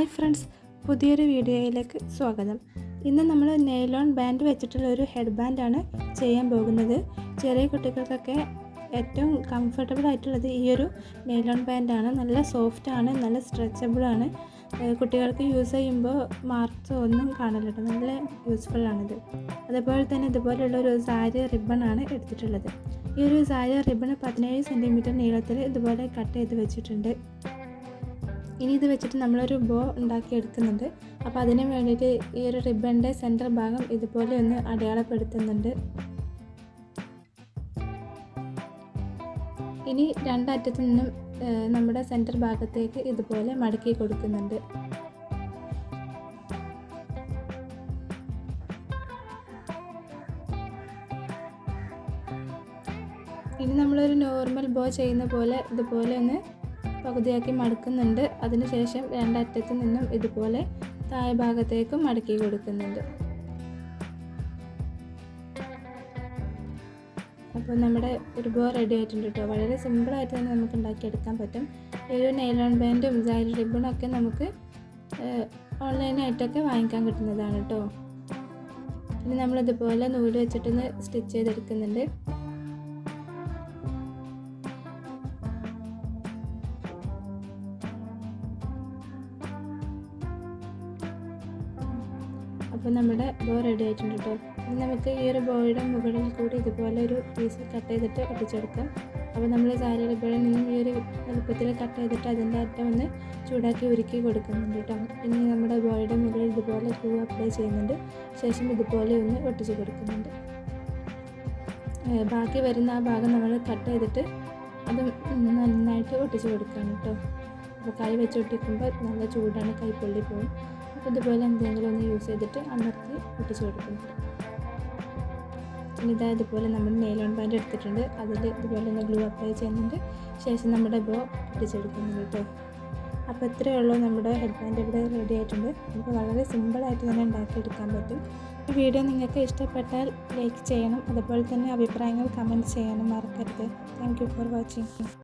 Hi friends പുതിയൊരു വീഡിയോയിലേക്ക് സ്വാഗതം. ഇന്ന് നമ്മൾ നെയ്ലോൺ ബാൻഡ് വെച്ചിട്ടുള്ള ഒരു ഹെഡ് ബാൻഡാണ് ചെയ്യാൻ പോകുന്നത്. ചെറിയ കുട്ടികൾക്കൊക്കെ ഏറ്റവും കംഫർട്ടബിൾ ആയിട്ടുള്ളത് ഈ ഒരു നെയ്ലോൺ ബാൻഡാണ്. നല്ല സോഫ്റ്റ് ആണ് നല്ല സ്ട്രെച്ചബിളാണ് കുട്ടികൾക്ക് യൂസ് ചെയ്യുമ്പോൾ മാർക്സ് ഒന്നും കാണില്ല നല്ല യൂസ്ഫുൾ ആണിത്. അതുപോലെ തന്നെ ഇതുപോലെയുള്ള ഒരു സാരി റിബൺ ആണ് എടുത്തിട്ടുള്ളത്. ഈ ഒരു സാരി റിബൺ പതിനേഴ് സെന്റിമീറ്റർ നീളത്തിൽ ഇതുപോലെ കട്ട് ചെയ്ത് വെച്ചിട്ടുണ്ട്. ഇനി ഇത് വെച്ചിട്ട് നമ്മളൊരു ബോ ഉണ്ടാക്കി എടുക്കുന്നുണ്ട്. അപ്പോൾ അതിന് വേണ്ടിയിട്ട് ഈ ഒരു റിബണിന്റെ സെന്റർ ഭാഗം ഇതുപോലെ ഒന്ന് അടയാളപ്പെടുത്തുന്നുണ്ട്. ഇനി രണ്ടറ്റത്തു നിന്നും നമ്മുടെ സെന്റർ ഭാഗത്തേക്ക് ഇതുപോലെ മടക്കി കൊടുക്കുന്നുണ്ട്. ഇനി നമ്മളൊരു നോർമൽ ബോ ചെയ്യുന്ന പോലെ ഇതുപോലെ ഒന്ന് പകുതിയാക്കി മടക്കുന്നുണ്ട്. അതിനുശേഷം രണ്ടറ്റത്തു നിന്നും ഇതുപോലെ താഴെ ഭാഗത്തേക്കും മടക്കി കൊടുക്കുന്നുണ്ട്. അപ്പോൾ നമ്മുടെ ഒരു ബോ റെഡി ആയിട്ടുണ്ട് കേട്ടോ. വളരെ സിമ്പിളായിട്ട് തന്നെ നമുക്ക് ഉണ്ടാക്കിയെടുക്കാൻ പറ്റും. ഒരു നെയിലോൺ ബാൻഡും സൈൽ റിബണും ഒക്കെ നമുക്ക് ഓൺലൈനായിട്ടൊക്കെ വാങ്ങിക്കാൻ കിട്ടുന്നതാണ് കേട്ടോ. ഇനി നമ്മളിതുപോലെ നൂൽ വെച്ചിട്ടൊന്ന് സ്റ്റിച്ച് ചെയ്തെടുക്കുന്നുണ്ട്. അപ്പോൾ നമ്മുടെ ബോ റെഡി ആയിട്ടുണ്ട് കേട്ടോ ഇനി നമുക്ക് ഈ ഒരു ബോയുടെ മുകളിൽ കൂടി ഇതുപോലെ ഒരു പീസ് കട്ട് ചെയ്തിട്ട് ഒട്ടിച്ചെടുക്കാം. അപ്പോൾ നമ്മൾ സാരി റിബണിൽ നിന്നും ഈ ഒരു എളുപ്പത്തിൽ കട്ട് ചെയ്തിട്ട് അതിന്റെ അറ്റം ഒന്ന് ചൂടാക്കി ഉരുക്കി കൊടുക്കുന്നുണ്ട് കേട്ടോ ഇനി നമ്മുടെ ബോയുടെ മുകളിൽ ഇതുപോലെ ഗ്ലൂ അപ്ലൈ ചെയ്യുന്നുണ്ട്. ശേഷം ഇതുപോലെ ഒന്ന് ഒട്ടിച്ച് കൊടുക്കുന്നുണ്ട്. ബാക്കി വരുന്ന ആ ഭാഗം നമ്മൾ കട്ട് ചെയ്തിട്ട് അത് നന്നായിട്ട് ഒട്ടിച്ച് കൊടുക്കണം കേട്ടോ അപ്പോൾ കൈ വെച്ച് ഒട്ടിക്കുമ്പോൾ നല്ല ചൂടാണ് കൈ പൊള്ളി പോകും ഇതുപോലെ എന്തെങ്കിലും ഒന്ന് യൂസ് ചെയ്തിട്ട് അമർത്തി ഒട്ടിച്ച് കൊടുക്കും ഇതാ ഇതുപോലെ നമ്മൾ നെയിലോൺ ബാൻഡ് എടുത്തിട്ടുണ്ട്. അതിൽ ഇതുപോലെ ഒന്ന് ഗ്ലൂ അപ്ലൈ ചെയ്യുന്നുണ്ട് ശേഷം നമ്മുടെ ബോ ഒട്ടിച്ചെടുക്കുന്നുണ്ട് കേട്ടോ. അപ്പോൾ ഇത്രയേ ഉള്ളൂ നമ്മുടെ ഹെഡ് ബാൻഡ് ഇവിടെ റെഡി ആയിട്ടുണ്ട്. നമുക്ക് വളരെ സിമ്പിളായിട്ട് തന്നെ ഉണ്ടാക്കിയെടുക്കാൻ പറ്റും. ഈ വീഡിയോ നിങ്ങൾക്ക് ഇഷ്ടപ്പെട്ടാൽ ലൈക്ക് ചെയ്യണം. അതുപോലെ തന്നെ അഭിപ്രായങ്ങൾ കമന്റ് ചെയ്യണം മറക്കരുത്. Thank you for watching